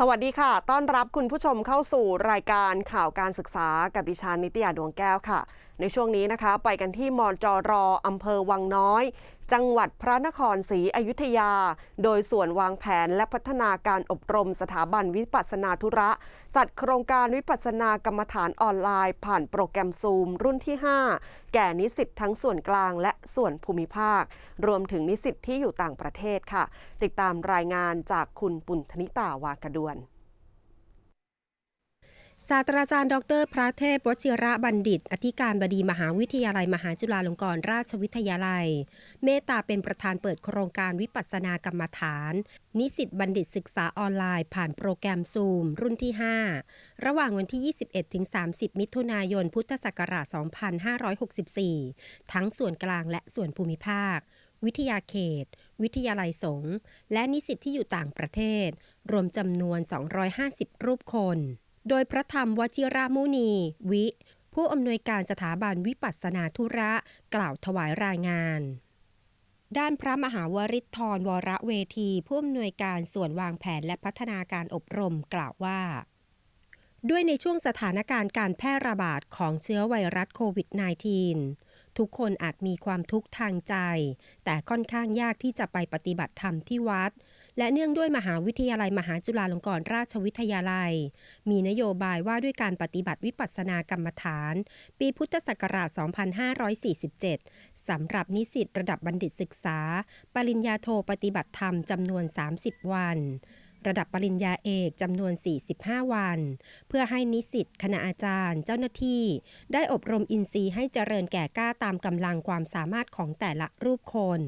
สวัสดีค่ะ ต้อนรับคุณผู้ชมเข้าสู่รายการข่าวการศึกษากับดิฉันนิตยาดวงแก้วค่ะ ในช่วงนี้นะคะ ไปกันที่มอจรอำเภอวังน้อย จังหวัดพระนครศรีอยุธยา โดยส่วนวางแผนและพัฒนาการอบรมสถาบันวิปัสนาธุระ จัดโครงการวิปัสสนากรรมฐานออนไลน์ ผ่านโปรแกรมซูม รุ่นที่ 5 แก่นิสิตทั้งส่วนกลางและส่วนภูมิภาค รวมถึงนิสิตที่อยู่ต่างประเทศค่ะ ติดตามรายงานจากคุณปุณธนิตาวากระดวน ศาสตราจารย์ ดร พระเทพวชิระบัณฑิต อธิการบดีมหาวิทยาลัย มหาจุฬาลงกรณราชวิทยาลัย เมตตาเป็นประธานเปิดโครงการวิปัสสนากรรมฐาน นิสิตบัณฑิตศึกษาออนไลน์ ผ่านโปรแกรมซูม รุ่นที่ 5 ระหว่างวันที่ 21-30 มิถุนายน พุทธศักราช 2564 ทั้งส่วนกลางและส่วนภูมิภาค วิทยาเขต วิทยาลัยสงฆ์และนิสิตที่อยู่ต่างประเทศ รวมจำนวน 250 รูปคน โดยพระธรรมวชิรามุนี วิ ผู้อำนวยการสถาบันวิปัสสนาธุระ กล่าวถวายรายงานด้านพระมหาวริศธรวรเวที ผู้อำนวยการส่วนวางแผนและพัฒนาการอบรมกล่าวว่า ด้วยในช่วงสถานการณ์การแพร่ระบาดของเชื้อไวรัสโควิด -19 ทุกคนอาจมีความทุกข์ทางใจ แต่ค่อนข้างยากที่จะไปปฏิบัติธรรมที่วัด และเนื่องด้วยมหาวิทยาลัยมหาจุฬาลงกรณราชวิทยาลัย มีนโยบายว่าด้วยการปฏิบัติวิปัสสนากรรมฐาน ปีพุทธศักราช 2547 สำหรับนิสิตระดับบัณฑิตศึกษา ปริญญาโทปฏิบัติธรรมจำนวน 30 วัน ระดับปริญญาเอกจำนวน 45 วัน เพื่อให้นิสิตคณาอาจารย์ เจ้าหน้าที่ ได้อบรมอินทรีย์ให้เจริญแก่กล้าตามกำลังความสามารถของแต่ละรูปคน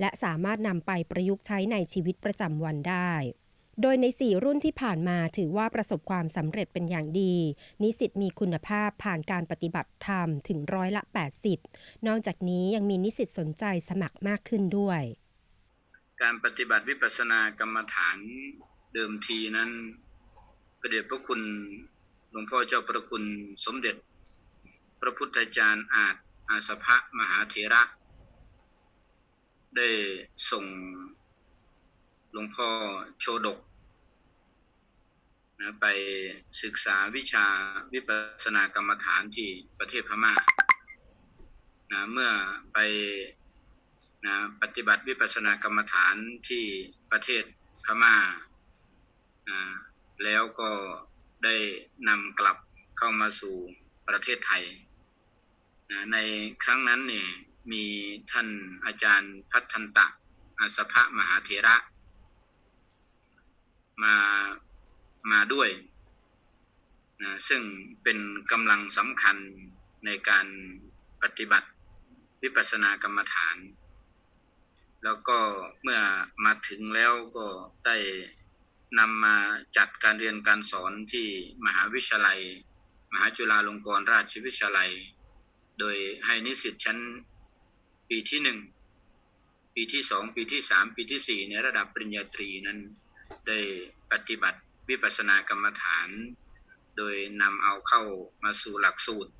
และสามารถนำไปประยุกต์ใช้ในชีวิตประจำวันได้โดยใน 4 รุ่นที่ผ่านมาถือว่าประสบความสำเร็จเป็นอย่างดี นิสิตมีคุณภาพผ่านการปฏิบัติธรรมถึงร้อยละ 80 นอกจากนี้ยังมีนิสิตสนใจสมัครมากขึ้นด้วย การปฏิบัติวิปัสสนากรรมฐาน เดิมทีนั้นพระเดชพระคุณหลวงพ่อเจ้าประคุณสมเด็จ พระพุทธจารย์อาจอาสภะมหาเถระ ได้ส่งหลวงพ่อโชดกนะไปศึกษาวิชาวิปัสสนากรรมฐานที่ประเทศพม่านะเมื่อไปนะปฏิบัติวิปัสสนากรรมฐานที่ประเทศพม่า แล้วก็ได้นำกลับเข้ามาสู่ประเทศไทย ในครั้งนั้นเนี่ยมีท่านอาจารย์พัฒนตะอาสภะมหาเถระ มามาด้วยนะซึ่งเป็นกำลังสำคัญในการปฏิบัติวิปัสสนากรรมฐาน แล้วก็เมื่อมาถึงแล้วก็ได้ นำมาจัดการเรียนการสอนที่มหาวิทยาลัย มหาจุฬาลงกรณราชวิทยาลัย โดยให้นิสิตชั้นปีที่หนึ่งปีที่สองปีที่สามปีที่สี่ในระดับปริญญาตรีนั้นได้ปฏิบัติวิปัสสนากรรมฐาน โดยนำเอาเข้ามาสู่หลักสูตร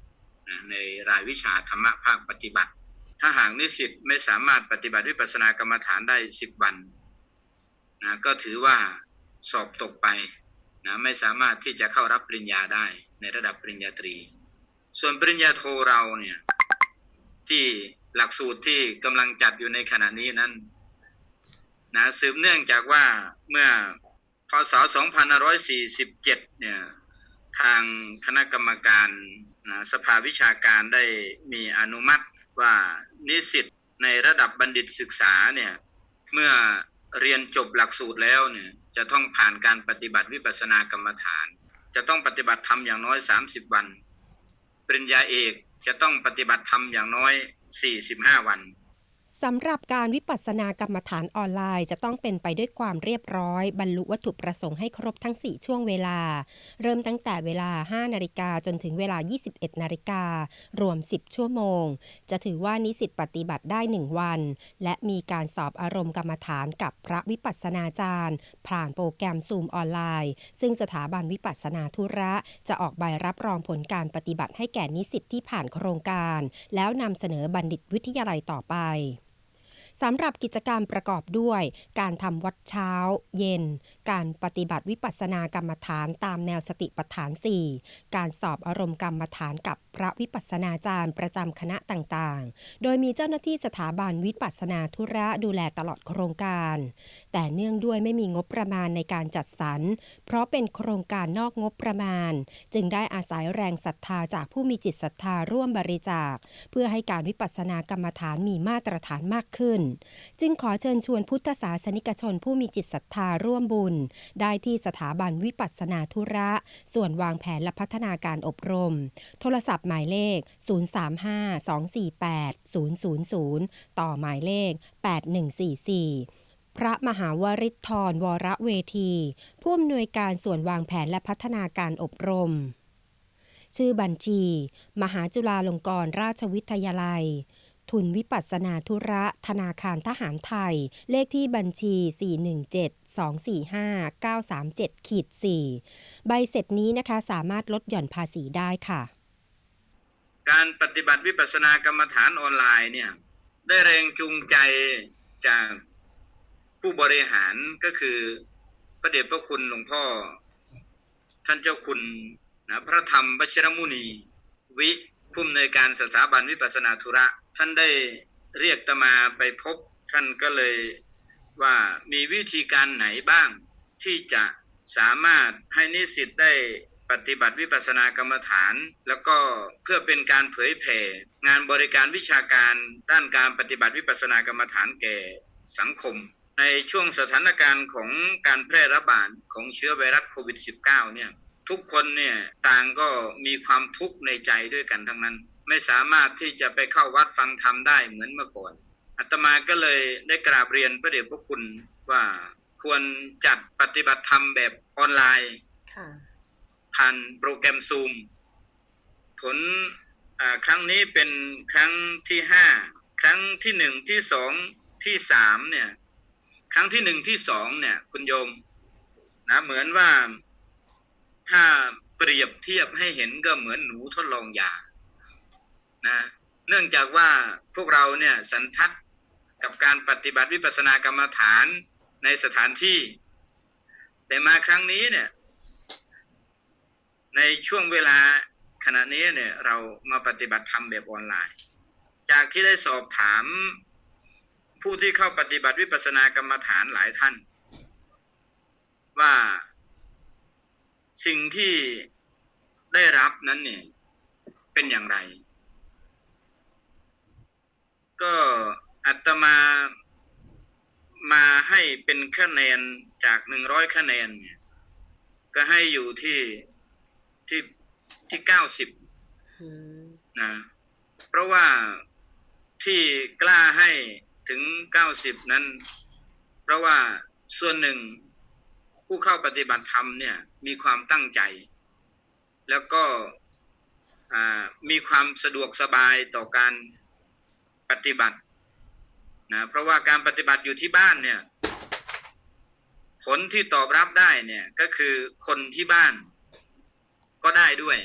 ในรายวิชาธรรมภาคปฏิบัติ ถ้าหากนิสิตไม่สามารถปฏิบัติวิปัสสนากรรมฐานได้สิบวันนะก็ถือว่า สอบตกไปนะไม่สามารถที่จะเข้ารับปริญญาได้ในระดับปริญญาตรี ส่วนปริญญาโทเราเนี่ยที่หลักสูตรที่กำลังจัดอยู่ในขณะนี้นั้นนะสืบเนื่องจากว่าเมื่อพศ 2547 เนี่ยทางคณะกรรมการนะสภาวิชาการได้มีอนุมัติว่านิสิตในระดับบัณฑิตศึกษาเนี่ยเมื่อเรียนจบหลักสูตรแล้วเนี่ย จะต้องผ่านการปฏิบัติวิปัสสนากรรมฐาน จะต้องปฏิบัติธรรมอย่างน้อย 30 วัน ปริญญาเอกจะต้องปฏิบัติธรรมอย่างน้อย 45 วัน สำหรับการวิปัสสนากรรมฐานออนไลน์ จะต้องเป็นไปด้วยความเรียบร้อย บรรลุวัตถุประสงค์ให้ครบทั้ง 4 ช่วงเวลา เริ่มตั้งแต่เวลา 5 นาฬิกาจนถึงเวลา 21 นาฬิกา รวม 10 ชั่วโมง จะถือว่านิสิตปฏิบัติได้ 1 วัน และมีการสอบอารมณ์กรรมฐานกับพระวิปัสสนาจารย์ ผ่านโปรแกรมซูมออนไลน์ ซึ่งสถาบันวิปัสสนาธุระ จะออกใบรับรองผลการปฏิบัติให้แก่นิสิตที่ผ่านโครงการ แล้วนำเสนอบัณฑิตวิทยาลัยต่อไป สำหรับกิจกรรมประกอบด้วย การทำวัดเช้า เย็น การปฏิบัติวิปัสสนากรรมฐานตามแนวสติปัฏฐาน 4 การสอบอารมณ์กรรมฐานกับพระวิปัสสนาจารย์ประจำคณะต่างๆ โดยมีเจ้าหน้าที่สถาบันวิปัสสนาธุระดูแลตลอดโครงการ แต่เนื่องด้วยไม่มีงบประมาณในการจัดสรร เพราะเป็นโครงการนอกงบประมาณ จึงได้อาศัยแรงศรัทธาจากผู้มีจิตศรัทธาร่วมบริจาค เพื่อให้การวิปัสสนากรรมฐานมีมาตรฐานมากขึ้นจึงขอเชิญชวนพุทธศาสนิกชนผู้มีจิตศรัทธาร่วมบุญ ได้ที่สถาบันวิปัสสนาธุระ ส่วนวางแผนและพัฒนาการอบรม โทรศัพท์หมายเลข 035-248-000 ต่อหมายเลข 8144พระมหาวริทธรวรเวที ผู้อำนวยการส่วนวางแผนและพัฒนาการอบรม ชื่อบัญชี มหาจุฬาลงกรณราชวิทยาลัย ทุนวิปัสนาธุระธนาคารทหารไทย เลขที่บัญชี 417-245-937ขีด4ใบเสร็จนี้นะคะสามารถลดหย่อนภาษีได้ค่ะ การปฏิบัติวิปัสสนากรรมฐานออนไลน์เนี่ย ได้แรงจูงใจจากผู้บริหารก็คือพระเดชพระคุณหลวงพ่อ ท่านเจ้าคุณนะพระธรรมวชิรมุนี วิผู้อำนวยการสถาบันวิปัสนาธุระ ท่านได้เรียกตมาไปพบท่านก็เลยว่ามีวิธีการไหนบ้างที่จะสามารถให้นิสิตได้ปฏิบัติวิปัสสนากรรมฐาน แล้วก็เพื่อเป็นการเผยแผ่งานบริการวิชาการด้านการปฏิบัติวิปัสสนากรรมฐานแก่สังคม ในช่วงสถานการณ์ของการแพร่ระบาดของเชื้อไวรัสโควิด -19 เนี่ยทุกคนเนี่ยต่างก็มีความทุกข์ในใจด้วยกันทั้งนั้น ไม่สามารถที่จะไปเข้าวัดฟังธรรมได้เหมือนเมื่อก่อนอาตมาก็เลยได้กราบเรียนพระเดชพระคุณว่าควรจัดปฏิบัติธรรมแบบออนไลน์ค่ะผ่านโปรแกรมซูมผลอ่าครั้งนี้เป็นครั้งที่ห้าครั้งที่หนึ่งที่สองที่สามเนี่ย ครั้งที่หนึ่งที่สองเนี่ย คุณโยมนะเหมือนว่าถ้าเปรียบเทียบให้เห็นก็เหมือนหนูทดลองยา นะเนื่องจากว่าพวกเราเนี่ยสันทัดกับการปฏิบัติวิปัสสนากรรมฐานในสถานที่ แต่มาครั้งนี้เนี่ยในช่วงเวลาขณะนี้เนี่ยเรามาปฏิบัติธรรมแบบออนไลน์ จากที่ได้สอบถามผู้ที่เข้าปฏิบัติวิปัสสนากรรมฐานหลายท่าน ว่าสิ่งที่ได้รับนั้นเนี่ยเป็นอย่างไร ก็อัตมามาให้เป็นคะแนนจากหนึ่งร้อยคะแนนเนี่ยก็ให้อยู่ที่ที่ที่เก้าสิบนะเพราะว่าที่กล้าให้ถึงเก้าสิบนั้น เพราะว่าส่วนหนึ่งผู้เข้าปฏิบัติธรรมเนี่ย มีความตั้งใจ แล้วก็มีความสะดวกสบายต่อการ ปฏิบัตินะเพราะว่าการปฏิบัติอยู่ที่บ้านเนี่ย ผลที่ตอบรับได้เนี่ยก็คือคนที่บ้านก็ได้ด้วย